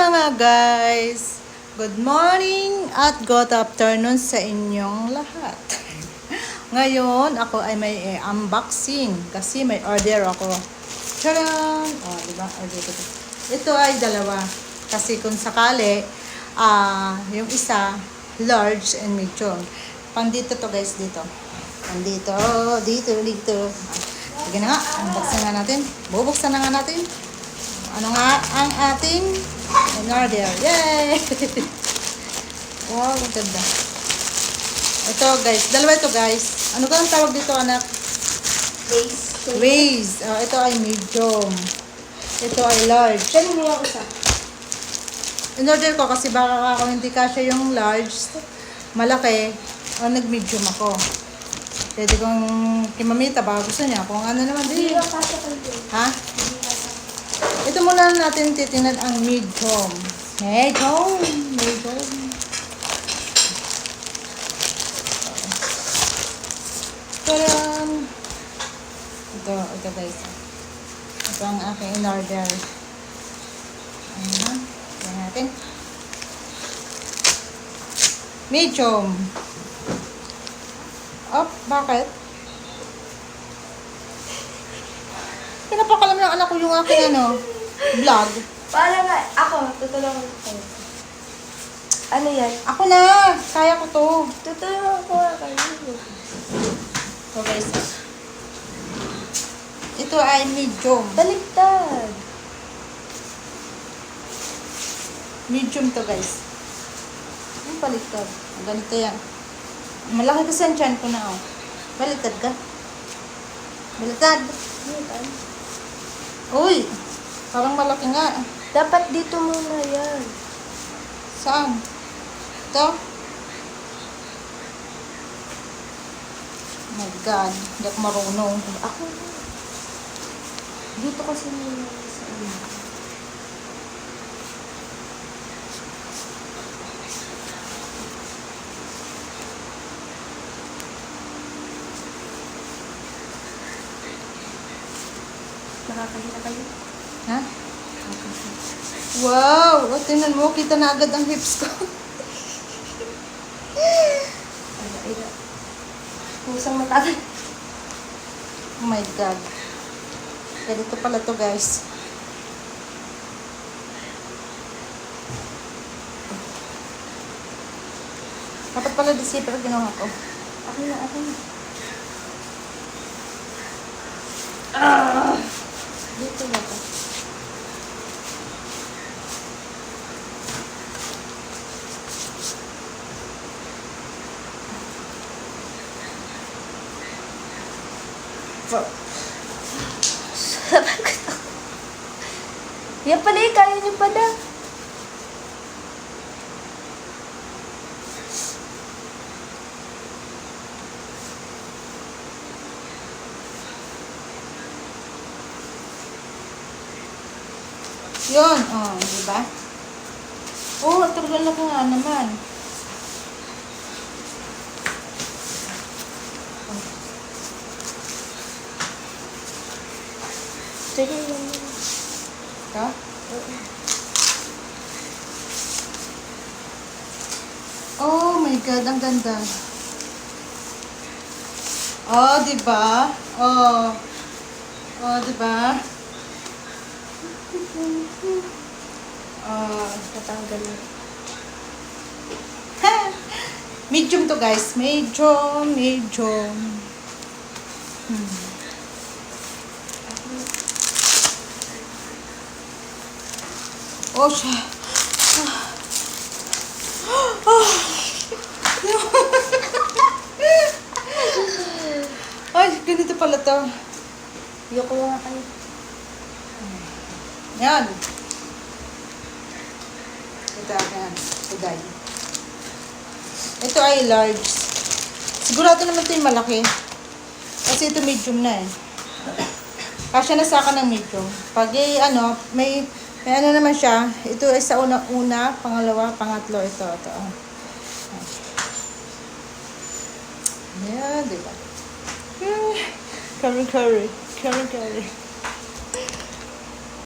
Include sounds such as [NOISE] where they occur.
mga guys! Good morning at good afternoon sa inyong lahat. [LAUGHS] Ngayon, ako ay may eh, unboxing kasi may order ako. Tcharam! Oh, di ba? Order ko to. Ito ay dalawa. Kasi kung sakali, ah, yung isa, large and medium. Pang to guys, dito. Pang dito, dito, dito. Ah, Sige na nga, unboxing nga natin. Bubuksan na nga natin. Ano nga ang ating in-order? Yay! [LAUGHS] wow, ang ganda. Ito guys, dalawa ito guys. Ano ka ang tawag dito anak? Base. Raise. Oh, ito ay medium. Ito ay large. Saan mo yung isa? In-order ko kasi baka ako hindi kasya yung large, malaki, o nag-medium ako. Pwede kong kimamita baka gusto niya. Kung ano naman, di. Hindi. Ha? Hindi. Ito muna natin titingnan ang medium. Medium. Medium. Tadam! Ito, ito guys. Ito ang aking in-order. Ayan. Tignan natin. Medium. Oh, bakit? Pinapakalam ng anak ko yung aking ano, vlog. Paano nga? Ako, tutulungan ko kayo. Ano yan? Ako na! Kaya ko to. Tutulungan ko nga kayo. So guys, ito ay medium. Baliktad. Medium to guys. Ang baliktad. Ganito yan. Malaki kasi ang tiyan ko na oh. Baliktad ka? Baliktad. Yan? Uy! Parang malaki nga. Dapat dito muna yan. Saan? Ito? Oh my God. Hindi ako marunong. Ako. Dito kasi muna sa ano. Nakakahiya kayo? Ha? Wow! O, tingnan mo. Kita na agad ang hips ko. Ay, [LAUGHS] ay. Kusang matatan. Oh my God. Ganito pala to guys. Dapat pala di zipper ginawa ko. Ako na, ako na. Dito na to. Sabi ko to. Yan pala eh, kaya niyo pala. Yun, oh, di ba? Oh, talaga laki nga naman. Sige. Ito? Oh my God, ang ganda. Oh, di ba? Oh. Oh, di ba? Oh. Tatanggal na. [LAUGHS] Medium to guys. Medium, medium. Hmm. Oh, siya. Ay, ganito pala to. Yoko nga kayo. Yan. Ito, yan. Uday. Ito ay large. Sigurado naman ito yung malaki. Kasi ito medium na eh. Kasya na sa akin ng medium. Pag eh, ano, may, may ano naman siya. Ito ay sa una-una, pangalawa, pangatlo. Ito, ito. oh. Yan, di ba? Eh, Curry, curry. Curry, curry.